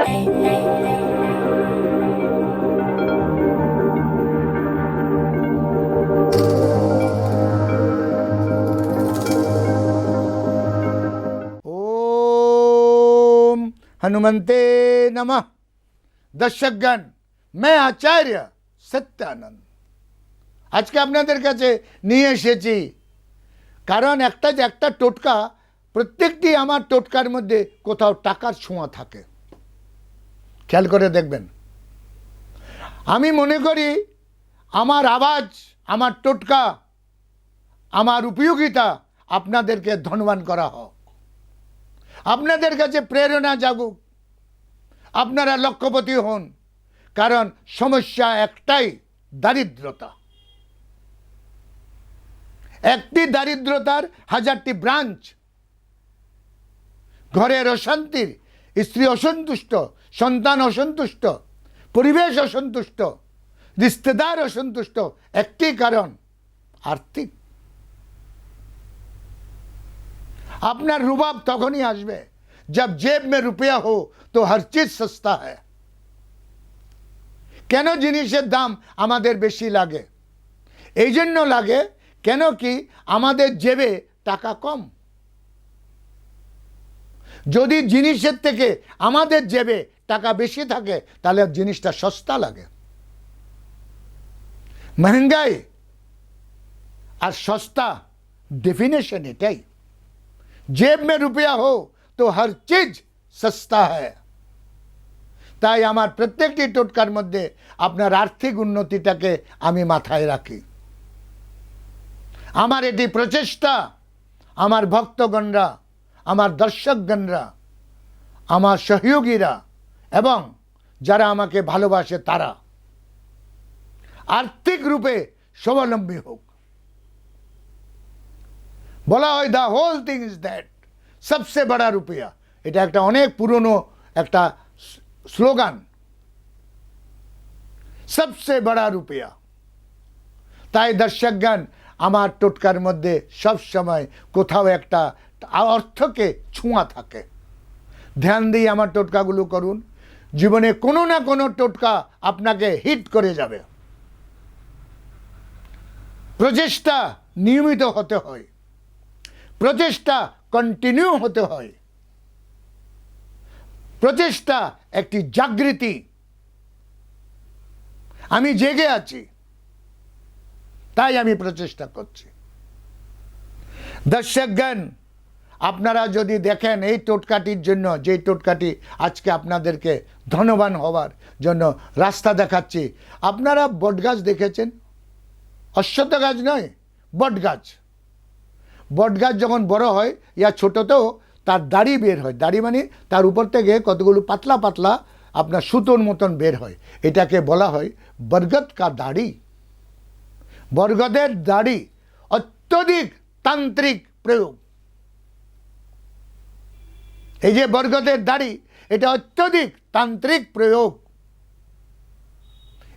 ओम हनुमंते नमः দর্শকগণ मैं আচার্য সত্যানন্দ আজকে আপনাদের কাছে নিয়ে এসেছি কারণ একটা যে একটা টোটকা প্রত্যেকটি আমার টোটকার মধ্যে কোথাও টাকার ছোঁয়া থাকে খেয়াল করে দেখবেন। আমি মনে করি আমার আওয়াজ, আমার টোটকা, আমার উপযোগিতা আপনাদেরকে ধনবান করা হোক। আপনাদের কাছে প্রেরণা জাগুক। আপনারা লক্ষ্যপতি হন, কারণ সমস্যা একটাই, দারিদ্রতা। একটি দারিদ্রতার হাজারটি ব্রাঞ্চ, ঘরের অশান্তির স্ত্রী অসন্তুষ্ট, সন্তান অসন্তুষ্ট, পরিবেশ অসন্তুষ্ট, রিস্তেদার অসন্তুষ্ট, একটি কারণ, আর্থিক। আপনার রুবাব তখনই আসবে जब জেব মে রুপিয়া হো, তো হর চিজ সস্তা হ্যাঁ কেন জিনিসের দাম আমাদের বেশি লাগে? এই জন্য লাগে, কেন কি আমাদের জেবে টাকা কম? যদি জিনিসের থেকে আমাদের জেবে টাকা বেশি থাকে তাহলে জিনিসটা সস্তা লাগে মহঙ্গাই আর সস্তা ডেফিনেশন এটাই जेब में रुपया हो তো হর চিজ সস্তা হ্যায় তাই আমার প্রত্যেকটি টোটকার মধ্যে আপনার আর্থিক উন্নতিটাকে আমি মাথায় রাখি আমার এটি প্রচেষ্টা আমার ভক্তগণরা আমার দর্শকগণরা, আমার সহযোগীরা এবং যারা আমাকে ভালোবাসে তারা আর্থিক রূপে স্বাবলম্বী হোক। বলা হয় the whole thing is that সবসে বড়া রুপিয়া এটা একটা অনেক পুরনো একটা স্লোগান। সবসে বড়া রুপিয়া তাই দর্শকগণ, আমার টোটকার মধ্যে সব সময় কোথাও একটা অর্থকে ছোঁয়া থাকে। ধ্যান দিয়ে আমার টোটকাগুলো করুন। জীবনে কোনো না কোনো টোটকা আপনাকে হিট করে যাবে। প্রচেষ্টা নিয়মিত হতে হয়। প্রচেষ্টা কন্টিনিউ হতে হয়। প্রচেষ্টা একটি জাগৃতি। আমি জেগে আছি। তাই আমি প্রচেষ্টা করছি। দর্শকগণ আপনারা যদি দেখেন এই টোটকাটির জন্য যে টোটকাটি আজকে আপনাদেরকে ধনবান হওয়ার জন্য রাস্তা দেখাচ্ছি, আপনারা বটগাছ দেখেছেন? অশ্বত্থ গাছ নয়, বটগাছ। বটগাছ যখন বড় হয়, ইয়া ছোটোতেও তার দাড়ি বের হয়। দাড়ি মানে তার উপর থেকে কতগুলো পাতলা পাতলা আপনার সুতোর মতন বের হয়। এটাকে বলা হয় বরগদ কা দাড়ি। বরগদের দাড়ি অত্যধিক তান্ত্রিক প্রয়োগ। এই যে বরগদের দাড়ি, এটা অত্যধিক তান্ত্রিক প্রয়োগ।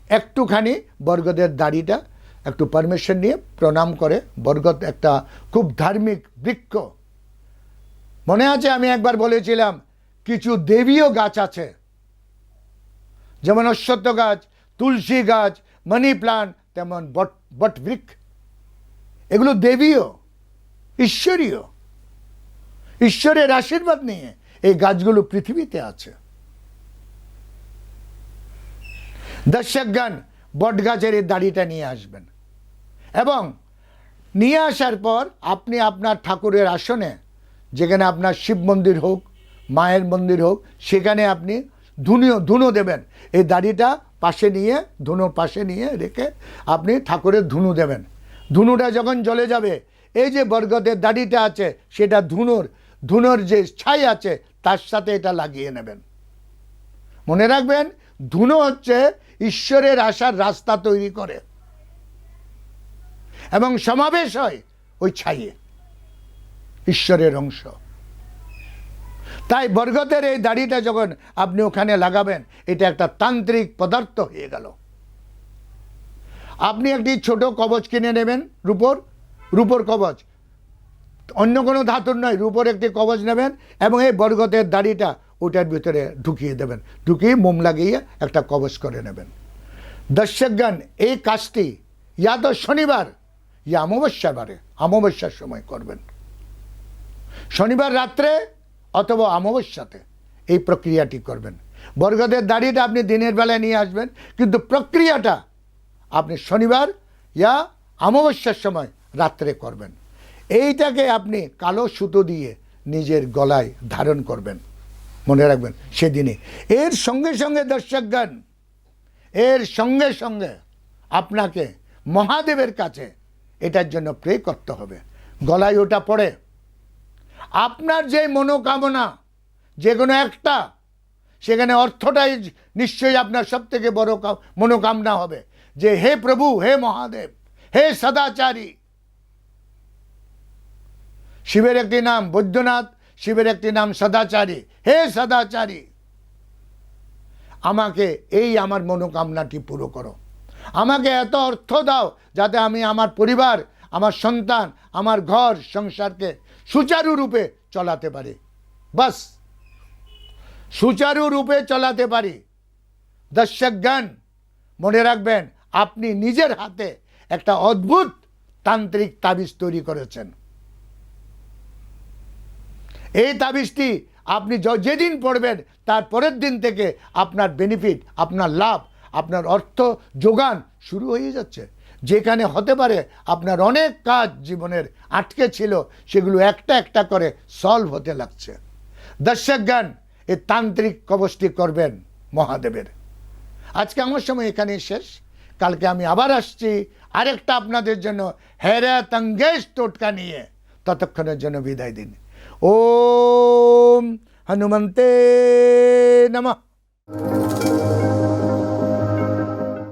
একটুখানি বরগদের দাড়িটা, একটু পারমিশন নিয়ে প্রণাম করে বরগদ একটা খুব ধার্মিক বৃক্ষ। মনে আছে আমি একবার বলেছিলাম, কিছু দেবীয় গাছ আছে। যেমন অশ্বত্থ গাছ, তুলসী গাছ মানি প্লান্ট তেমন বট বট বৃক্ষ এগুলো দেবীয়, ঈশ্বরীয়। ঈশ্বরের আশীর্বাদ নিয়ে এই গাছগুলো পৃথিবীতে আছে। দর্শকগণ বট গাছের এই দাড়িটা নিয়ে আসবেন। এবং নিয়ে আসার পর আপনি আপনার ঠাকুরের আসনে, যেখানে আপনার শিব মন্দির হোক, মায়ের মন্দির হোক, সেখানে আপনি ধুনিও ধুনো দেবেন। এই দাড়িটা পাশে নিয়ে ধুনোর পাশে নিয়ে রেখে আপনি ঠাকুরের ধুনু দেবেন। ধুনুটা যখন জ্বলে যাবে, এই যে বরগদের দাড়িটা আছে, সেটা ধুনোর ধুনোর যে ছাই আছে, তার সাথে এটা লাগিয়ে নেবেন। মনে রাখবেন, ধুনো হচ্ছে ঈশ্বরের আসার রাস্তা তৈরি করে। এবং সমাবেশ হয় ওই ছাইয়ে, ঈশ্বরের অংশ। তাই বরগতের এই দাড়িটা যখন আপনি ওখানে লাগাবেন, এটা একটা তান্ত্রিক পদার্থ হয়ে গেল। আপনি একটি ছোট কবচ কিনে নেবেন রূপোর রূপোর কবচ। অন্য কোনো ধাতুর নয়, রূপোর একটি কবচ নেবেন এবং এই বরগতের দাড়িটা ওটার ভিতরে ঢুকিয়ে দেবেন। ঢুকিয়ে মোম লাগিয়ে একটা কবচ করে নেবেন। দর্শকগণ, এই কাজটি ইয়া তো শনিবার, ইয়া অমাবস্যা বারে, অমাবস্যার সময় করবেন। শনিবার রাত্রে অথবা অমাবস্যাতে এই প্রক্রিয়াটি করবেন। বর্গদের দাড়িটা আপনি দিনের বেলায় নিয়ে আসবেন, কিন্তু প্রক্রিয়াটা আপনি শনিবার ইয়া অমাবস্যার সময় রাত্রে করবেন। এইটাকে আপনি কালো সুতো দিয়ে নিজের গলায় ধারণ করবেন। মনে রাখবেন সেদিনে এর সঙ্গে সঙ্গে দর্শকগণ, এর সঙ্গে সঙ্গে আপনাকে মহাদেবের কাছে এটার জন্য প্রে করতে হবে। গলায় ওটা পড়ে। আপনার যে মনোকামনা, যে কোনো একটা, সেখানে অর্থটাই নিশ্চয়ই আপনার সব থেকে বড় মনোকামনা হবে যে, হে প্রভু, হে মহাদেব, হে সদাচারী শিবের একটি নাম বৈদ্যনাথ, শিবের একটি নাম সদাচারী। হে সদাচারী, আমাকে এই আমার মনোকামনাটি পুরো করো। আমাকে এত অর্থ দাও যাতে আমি আমার পরিবার, আমার সন্তান, আমার ঘর, সংসারকে সুচারুরূপে চলাতে পারি। বাস সুচারুরূপে চলাতে পারি। দর্শক জ্ঞান মনে রাখবেন, আপনি নিজের হাতে একটা অদ্ভুত তান্ত্রিক তাবিজ তৈরি করেছেন। এই তাবিজটি আপনি যেদিন পড়বেন, তার পরের দিন থেকে আপনার বেনিফিট আপনার লাভ, আপনার অর্থ যোগান শুরু হয়ে যাচ্ছে। যেখানে হতে পারে আপনার অনেক কাজ জীবনের আটকে ছিল, সেগুলো একটা একটা করে সলভ হতে লাগছে। দর্শক জ্ঞান এই তান্ত্রিক কবচটি করবেন মহাদেবের। আজকে আমার সময় এখানেই শেষ। কালকে আমি আবার আসছি, আরেকটা আপনাদের জন্য হেরা তঙ্গেশ টোটকা নিয়ে। ততক্ষণের জন্য বিদায় দিন। ಓಂ ಹನುಮಂತೇ ನಮಃ